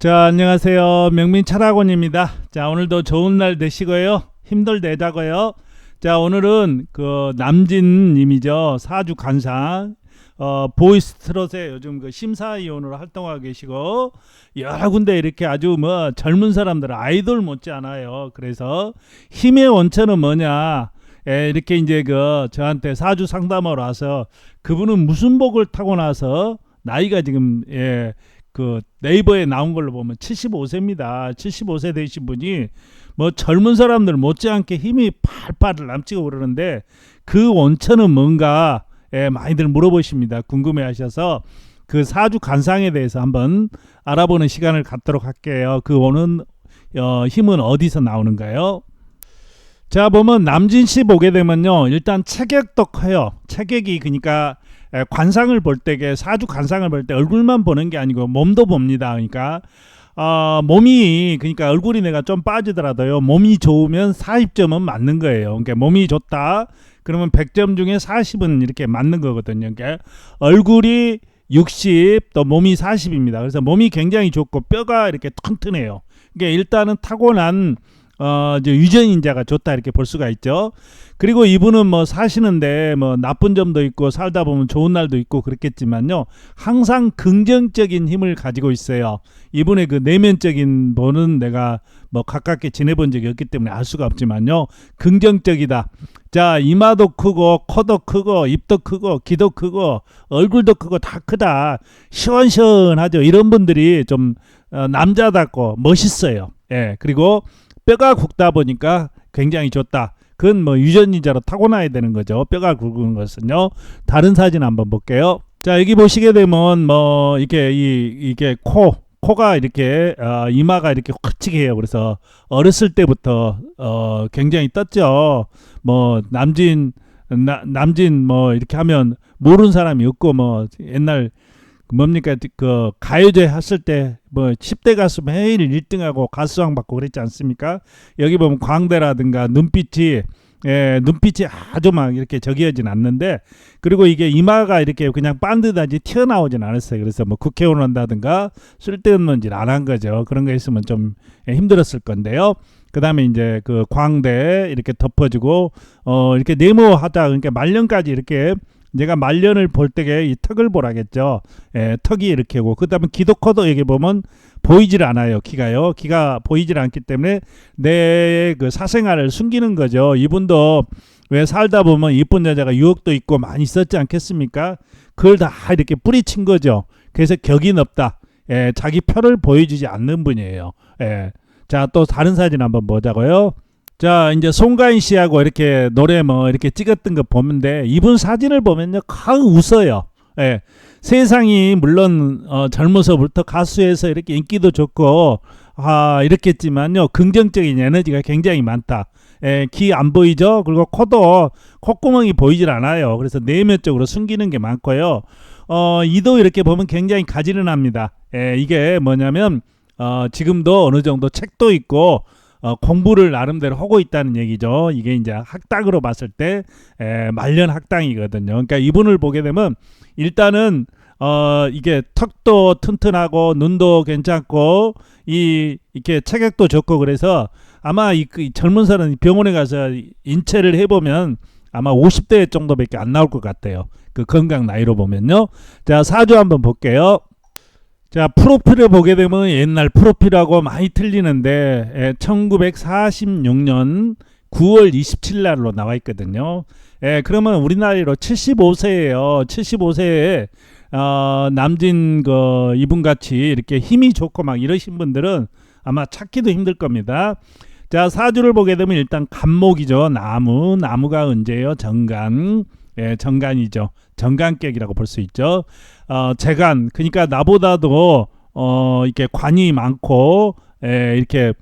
자, 안녕하세요. 명민 철학원입니다. 자, 오늘도 좋은 날 되시고요. 힘들 내자고요. 자, 오늘은 그 남진 님이죠. 사주 관상. 어, 보이스트롯에 요즘 그 심사위원으로 활동하고 계시고 여러 군데 이렇게 아주 뭐 젊은 사람들 아이돌 못지 않아요. 그래서 힘의 원천은 뭐냐? 에, 이렇게 이제 그 저한테 사주 상담하러 와서 그분은 무슨 복을 타고 나서 나이가 지금 예, 그 네이버에 나온 걸로 보면 75세입니다. 75세 되신 분이 뭐 젊은 사람들 못지않게 힘이 팔팔 남치고 그러는데 그 원천은 뭔가 예, 많이들 물어보십니다. 궁금해 하셔서 그 사주 관상에 대해서 한번 알아보는 시간을 갖도록 할게요. 그 오는 어, 힘은 어디서 나오는가요? 자 보면 남진 씨 보게 되면요 일단 체격도 커요 체격이 그러니까 에, 관상을 볼 때게 사주 관상을 볼 때 얼굴만 보는 게 아니고 몸도 봅니다 그러니까 어, 몸이 그러니까 얼굴이 내가 좀 빠지더라도요 몸이 좋으면 40점은 맞는 거예요 그러니까 몸이 좋다 그러면 100점 중에 40은 이렇게 맞는 거거든요 그러니까 얼굴이 60, 또 몸이 40입니다. 그래서 몸이 굉장히 좋고 뼈가 이렇게 튼튼해요. 그러니까 일단은 타고난 어, 유전인자가 좋다 이렇게 볼 수가 있죠. 그리고 이분은 뭐 사시는데 뭐 나쁜 점도 있고 살다 보면 좋은 날도 있고 그렇겠지만요. 항상 긍정적인 힘을 가지고 있어요. 이분의 그 내면적인 보는 내가 뭐 가깝게 지내본 적이 없기 때문에 알 수가 없지만요. 긍정적이다. 자, 이마도 크고 코도 크고 입도 크고 귀도 크고 얼굴도 크고 다 크다. 시원시원하죠. 이런 분들이 좀 어, 남자답고 멋있어요. 예. 그리고 뼈가 굵다 보니까 굉장히 좋다. 그건 뭐 유전인자로 타고나야 되는 거죠. 뼈가 굵은 것은요. 다른 사진 한번 볼게요. 자 여기 보시게 되면 뭐 이게 이 이게 코 코가 이렇게 어, 이마가 이렇게 확치게 해요. 그래서 어렸을 때부터 어, 굉장히 떴죠. 뭐 남진 나, 남진 뭐 이렇게 하면 모르는 사람이 없고 뭐 옛날 뭡니까 그 가요제 했을 때 뭐 10대 가수 매일 1등하고 가수상 받고 그랬지 않습니까? 여기 보면 광대라든가 눈빛이 예, 눈빛이 아주 막 이렇게 저기하진 않는데 그리고 이게 이마가 이렇게 그냥 반듯하지 튀어나오진 않았어요. 그래서 뭐 국회의원 한다든가 쓸데없는 짓 안 한 거죠. 그런 거 있으면 좀 힘들었을 건데요. 그 다음에 이제 그 광대 이렇게 덮어주고 어 이렇게 네모하다 그러니까 말년까지 이렇게 내가 말년을 볼 때에 이 턱을 보라겠죠. 예, 턱이 이렇게 오고 그다음에 기도 커도 여기 보면 보이질 않아요. 키가요. 키가 보이질 않기 때문에 내 그 사생활을 숨기는 거죠. 이분도 왜 살다 보면 이쁜 여자가 유혹도 있고 많이 있었지 않겠습니까? 그걸 다 이렇게 뿌리친 거죠. 그래서 격이 높다. 예, 자기 표를 보여주지 않는 분이에요. 예. 자, 또 다른 사진 한번 보자고요. 자, 이제 송가인 씨하고 이렇게 노래 뭐 이렇게 찍었던 거 보는데 이분 사진을 보면요, 가 웃어요. 예. 세상이 물론 어, 젊어서부터 가수에서 이렇게 인기도 좋고 아, 이렇겠지만요, 긍정적인 에너지가 굉장히 많다. 예, 귀 안 보이죠? 그리고 코도 콧구멍이 보이질 않아요. 그래서 내면적으로 숨기는 게 많고요. 어, 이도 이렇게 보면 굉장히 가지런합니다. 예, 이게 뭐냐면 어, 지금도 어느 정도 책도 있고 어, 공부를 나름대로 하고 있다는 얘기죠. 이게 이제 학당으로 봤을 때 에, 말년 학당이거든요. 그러니까 이분을 보게 되면 일단은 어 이게 턱도 튼튼하고 눈도 괜찮고 이 이렇게 체격도 좋고 그래서 아마 이, 그 젊은 사람 병원에 가서 인체를 해보면 아마 50대 정도밖에 안 나올 것 같아요. 그 건강 나이로 보면요. 자 사주 한번 볼게요. 자 프로필을 보게 되면 옛날 프로필하고 많이 틀리는데 예, 1946년 9월 27일 날로 나와 있거든요. 예, 그러면 우리 나이로 75세예요. 75세에 어, 남진 그 이분 같이 이렇게 힘이 좋고 막 이러신 분들은 아마 찾기도 힘들 겁니다. 자 사주를 보게 되면 일단 간목이죠. 나무 나무가 언제요? 정간 예, 정간이죠. 정간격이라고 볼 수 있죠. 어, 재간 그러니까 나보다도 어 이렇게 관이 많고 에, 이렇게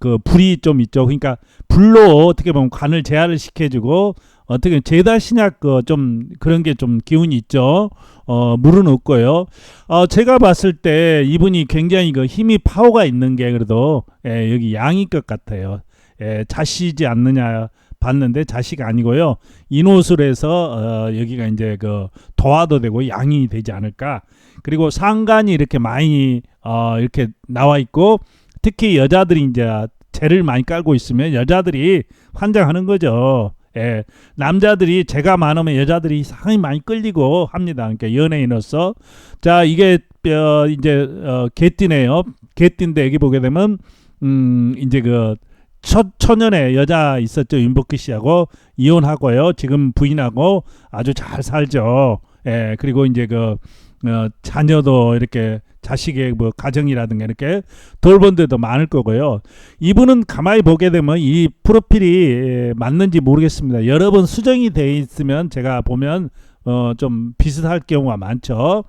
그 불이 좀 있죠. 그러니까 불로 어떻게 보면 관을 제한을 시켜주고 어떻게 제다 신약 그 좀 그런 게 좀 기운이 있죠. 어 물은 없고요. 어 제가 봤을 때 이분이 굉장히 그 힘이 파워가 있는 게 그래도 에, 여기 양일 것 같아요. 에, 자시지 않느냐 봤는데 자식 아니고요. 인옷을 해서 어, 여기가 이제 그 도화도 되고 양이 되지 않을까. 그리고 상간이 이렇게 많이 어, 이렇게 나와 있고 특히 여자들이 이제 재를 많이 깔고 있으면 여자들이 환장하는 거죠. 예, 남자들이 재가 많으면 여자들이 상당히 많이 끌리고 합니다. 그러니까 연예인으로서 자 이게 어, 이제 어, 개띠네요. 개띠인데 여기 보게 되면 음 이제 그 첫 초년에 여자 있었죠 윤복희 씨하고 이혼하고요. 지금 부인하고 아주 잘 살죠. 예, 그리고 이제 그 어, 자녀도 이렇게 자식의 뭐 가정이라든가 이렇게 돌본 데도 많을 거고요. 이분은 가만히 보게 되면 이 프로필이 예, 맞는지 모르겠습니다. 여러 번 수정이 돼 있으면 제가 보면 어, 좀 비슷할 경우가 많죠.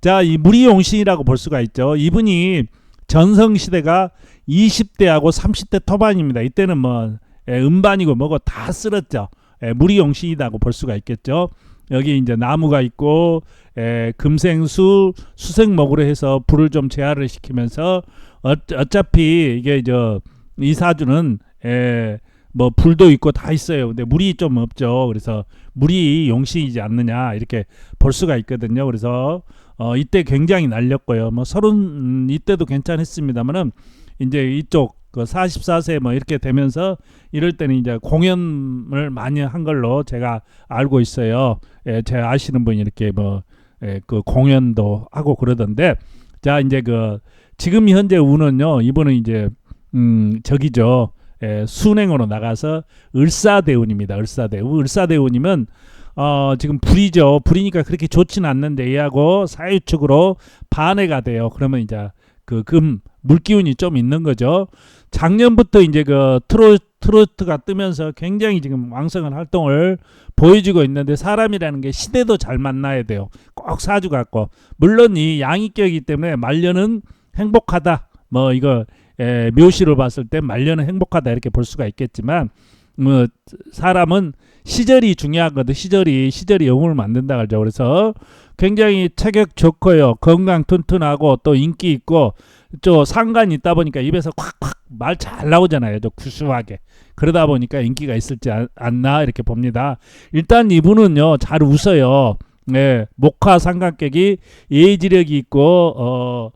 자, 이 무리용신이라고 볼 수가 있죠. 이분이 전성 시대가 20대하고 30대 토반입니다. 이때는 뭐 예, 음반이고 뭐고 다 쓸었죠. 예, 무리용신이라고 볼 수가 있겠죠. 여기 이제 나무가 있고 에, 금생수 수생목으로 해서 불을 좀 제한을 시키면서 어, 어차피 이게 저 이사주는 에, 뭐 불도 있고 다 있어요. 근데 물이 좀 없죠. 그래서 물이 용신이지 않느냐 이렇게 볼 수가 있거든요. 그래서 어, 이때 굉장히 날렸고요. 뭐 서른 음, 이때도 괜찮았습니다만은 이제 이쪽 그 44세 뭐 이렇게 되면서 이럴 때는 이제 공연을 많이 한 걸로 제가 알고 있어요. 예, 제 아시는 분이 이렇게 뭐 예, 그 공연도 하고 그러던데 자 이제 그 지금 현재 우는요 이분은 이제 음 저기죠 예, 순행으로 나가서 을사대운입니다 을사대운 을사대운이면 어 지금 불이죠 불이니까 그렇게 좋지는 않는데 얘하고 사유축으로 반해가 돼요 그러면 이제 그 금 물기운이 좀 있는 거죠 작년부터 이제 그 트로 트로트가 뜨면서 굉장히 지금 왕성한 활동을 보여주고 있는데 사람이라는 게 시대도 잘 만나야 돼요. 꼭 사주 같고 물론 이 양이격이기 때문에 말년은 행복하다. 뭐 이거 에, 묘시로 봤을 때 말년은 행복하다 이렇게 볼 수가 있겠지만 뭐 사람은 시절이 중요하거든. 시절이 시절이 영웅을 만든다 그러죠. 그래서 굉장히 체격 좋고요. 건강 튼튼하고 또 인기 있고 저 상관이 있다 보니까 입에서 콱콱 말 잘 나오잖아요. 저 구수하게. 그러다 보니까 인기가 있을지 않, 않나 이렇게 봅니다. 일단 이분은요 잘 웃어요. 네, 목화 상관객이 예지력이 있고 어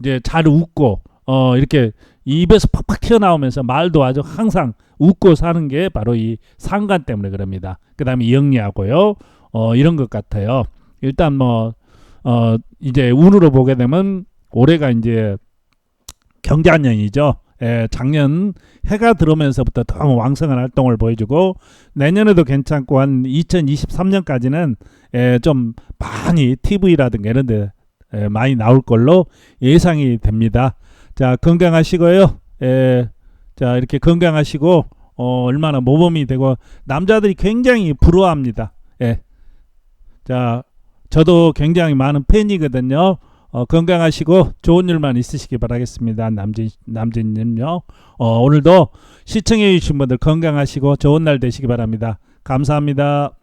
이제 잘 웃고 어 이렇게 입에서 팍팍 튀어나오면서 말도 아주 항상 웃고 사는 게 바로 이 상관 때문에 그럽니다. 그 다음에 영리하고요. 어 이런 것 같아요. 일단 뭐 어 이제 운으로 보게 되면 올해가 이제 경자년이죠. 예, 작년 해가 들어오면서부터 더 왕성한 활동을 보여주고 내년에도 괜찮고 한 2023년까지는 예, 좀 많이 TV라든가 이런 데 예, 많이 나올 걸로 예상이 됩니다. 자, 건강하시고요. 예, 자, 이렇게 건강하시고 어, 얼마나 모범이 되고 남자들이 굉장히 부러워합니다. 예. 자, 저도 굉장히 많은 팬이거든요. 어, 건강하시고 좋은 일만 있으시기 바라겠습니다. 남진 남진님요. 어, 오늘도 시청해 주신 분들 건강하시고 좋은 날 되시기 바랍니다. 감사합니다.